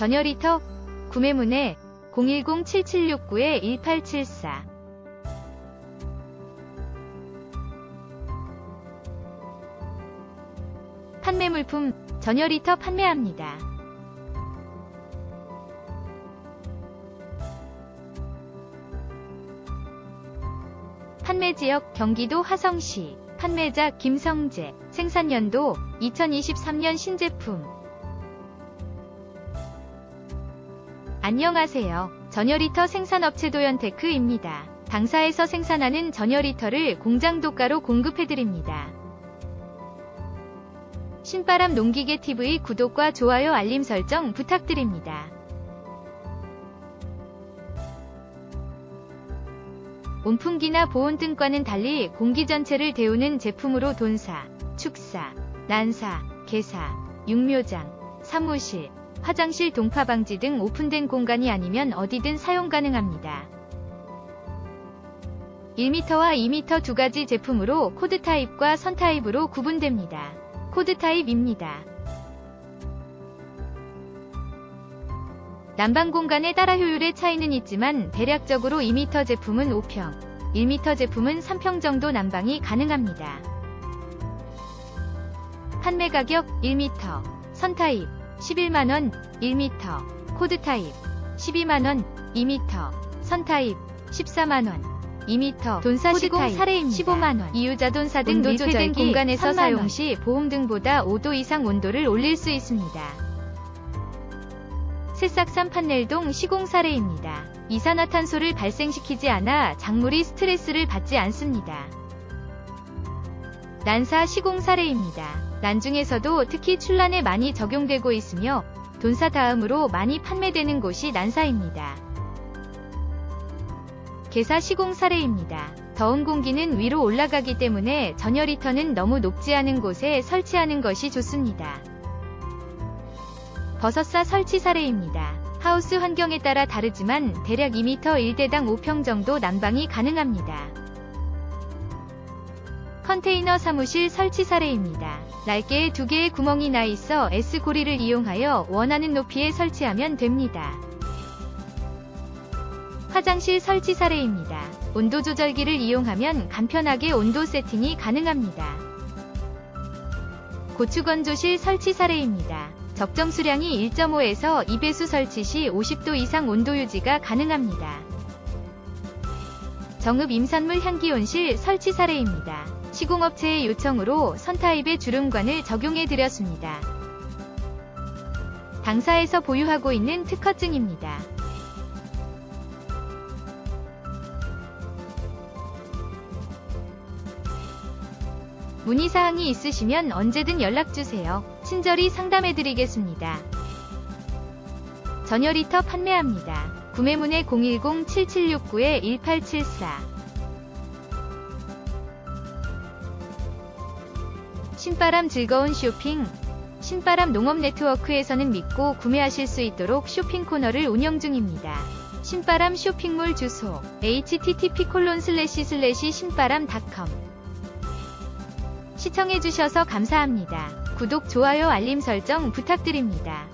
전열리터 구매문의 010-7769-1874 판매 물품 전열리터 판매합니다. 판매 지역 경기도 화성시 판매자 김성재 생산연도 2023년 신제품 안녕하세요. 전열리터 생산업체 도연테크입니다. 당사에서 생산하는 전열리터를 공장 도가로 공급해드립니다. 신바람 농기계 TV 구독과 좋아요 알림 설정 부탁드립니다. 온풍기나 보온 등과는 달리 공기 전체를 데우는 제품으로 돈사, 축사, 난사, 개사, 육묘장, 사무실, 화장실 동파 방지 등 오픈된 공간이 아니면 어디든 사용 가능합니다. 1m와 2m 두 가지 제품으로 코드 타입과 선 타입으로 구분됩니다. 코드 타입입니다. 난방 공간에 따라 효율의 차이는 있지만 대략적으로 2m 제품은 5평, 1m 제품은 3평 정도 난방이 가능합니다. 판매 가격 1m, 선 타입 11만원, 1m, 코드 타입 12만원, 2m, 선 타입 14만원, 2m, 돈사 시공 타입 사례입니다. 15만원, 이유자 돈사 등 밀폐된 조절기 공간에서 3만 사용 원. 시 보험 등보다 5도 이상 온도를 올릴 수 있습니다. 새싹산 판넬동 시공 사례입니다. 이산화탄소를 발생시키지 않아 작물이 스트레스를 받지 않습니다. 난사 시공 사례입니다. 난중에서도 특히 출란에 많이 적용되고 있으며 돈사 다음으로 많이 판매되는 곳이 난사입니다. 개사 시공 사례입니다. 더운 공기는 위로 올라가기 때문에 전열 히터는 너무 높지 않은 곳에 설치하는 것이 좋습니다. 버섯사 설치 사례입니다. 하우스 환경에 따라 다르지만 대략 2m 1대당 5평 정도 난방이 가능합니다. 컨테이너 사무실 설치 사례입니다. 날개에 두 개의 구멍이 나 있어 S고리를 이용하여 원하는 높이에 설치하면 됩니다. 화장실 설치 사례입니다. 온도 조절기를 이용하면 간편하게 온도 세팅이 가능합니다. 고추건조실 설치 사례입니다. 적정 수량이 1.5에서 2배수 설치 시 50도 이상 온도 유지가 가능합니다. 정읍 임산물 향기온실 설치 사례입니다. 시공업체의 요청으로 선 타입의 주름관을 적용해 드렸습니다. 당사에서 보유하고 있는 특허증입니다. 문의사항이 있으시면 언제든 연락주세요. 친절히 상담해드리겠습니다. 전열리터 판매합니다. 구매문의 010-7769-1874 신바람 즐거운 쇼핑 신바람 농업 네트워크에서는 믿고 구매하실 수 있도록 쇼핑 코너를 운영 중입니다. 신바람 쇼핑몰 주소 http:// 신바람닷컴 시청해주셔서 감사합니다. 구독, 좋아요, 알림 설정 부탁드립니다.